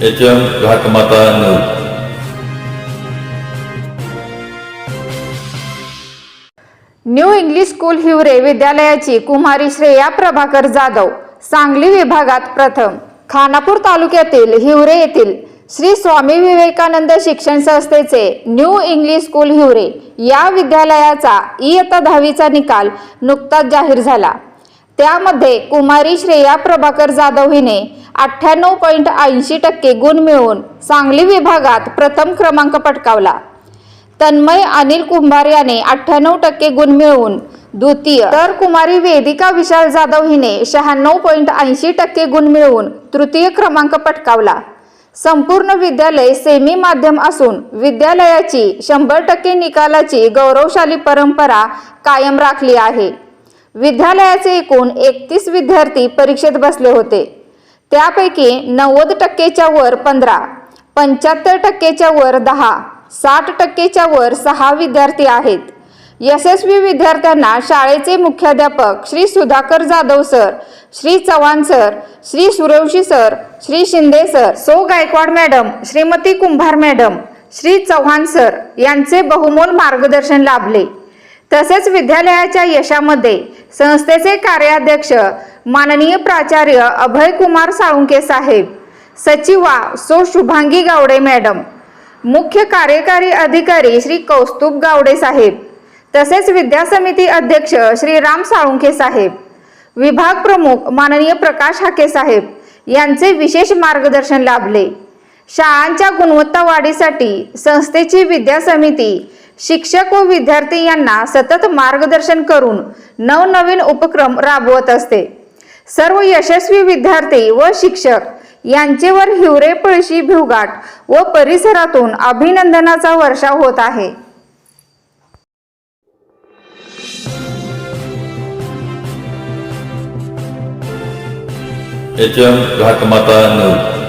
H M Ghatmata news new English school Hiware विद्यालयाची कुमारी श्रेया प्रभाकर जाधव सांगली विभागात प्रथम खानापूर तालुक्यातील हिवरे येथील श्री स्वामी विवेकानंद शिक्षण संस्थेचे न्यू इंग्लिश स्कूल हिवरे या विद्यालयाचा इयत्ता दहावीचा निकाल नुकताच जाहीर झाला त्यामध्ये कुमारी श्रेया प्रभाकर जाधव हिने अठ्ठ्याण्णव पॉईंट ऐंशी टक्के गुण मिळवून सांगली विभागात प्रथम क्रमांक पटकावला. तन्मय अनिल कुंभार याने अठ्ठ्याण्णव टक्के गुण मिळवून द्वितीय. तर कुमारी वेदिका विशाल जाधव हिने शहाण्णव पॉईंट ऐंशी टक्के गुण मिळवून तृतीय क्रमांक पटकावला. संपूर्ण विद्यालय सेमी माध्यम असून विद्यालयाची शंभर टक्के निकालाची गौरवशाली परंपरा कायम राखली आहे. विद्यालयाचे एकूण एकतीस विद्यार्थी परीक्षेत बसले होते. त्यापैकी नव्वद टक्केच्या वर पंधरा पंच्याहत्तर टक्केच्या वर दहा साठ टक्केच्या वर सहा विद्यार्थी आहेत. यशस्वी विद्यार्थ्यांना शाळेचे मुख्याध्यापक Shri Sudhakar Jadhav sir Shri Chavan sir Shri Suravashi sir Shri Shinde sir so Gaikwad madam Shrimati Kumbhar madam Shri Chavan sir यांचे बहुमोल मार्गदर्शन लाभले. तसेच विद्यालयाच्या यशामध्ये संस्थेचे कार्याध्यक्ष माननीय प्राचार्य अभय कुमार साळुंके साहेब सचिवा सो शुभांगी गावडे मॅडम मुख्य कार्यकारी अधिकारी श्री कौस्तुभ गावडे साहेब तसेच विद्या समिती अध्यक्ष श्री राम साळुंखे साहेब विभाग प्रमुख माननीय प्रकाश हाके साहेब यांचे विशेष मार्गदर्शन लाभले. शाळांच्या गुणवत्ता वाढीसाठी संस्थेची विद्या समिती शिक्षक व विद्यार्थी यांना सतत मार्गदर्शन करून नवनवीन उपक्रम राबवत असते. सर्व यशस्वी विद्यार्थी व शिक्षक यांचेवर हिवरे पळशी भिवघाट व परिसरातून अभिनंदनाचा वर्षा होत आहे. H M Ghatmata news.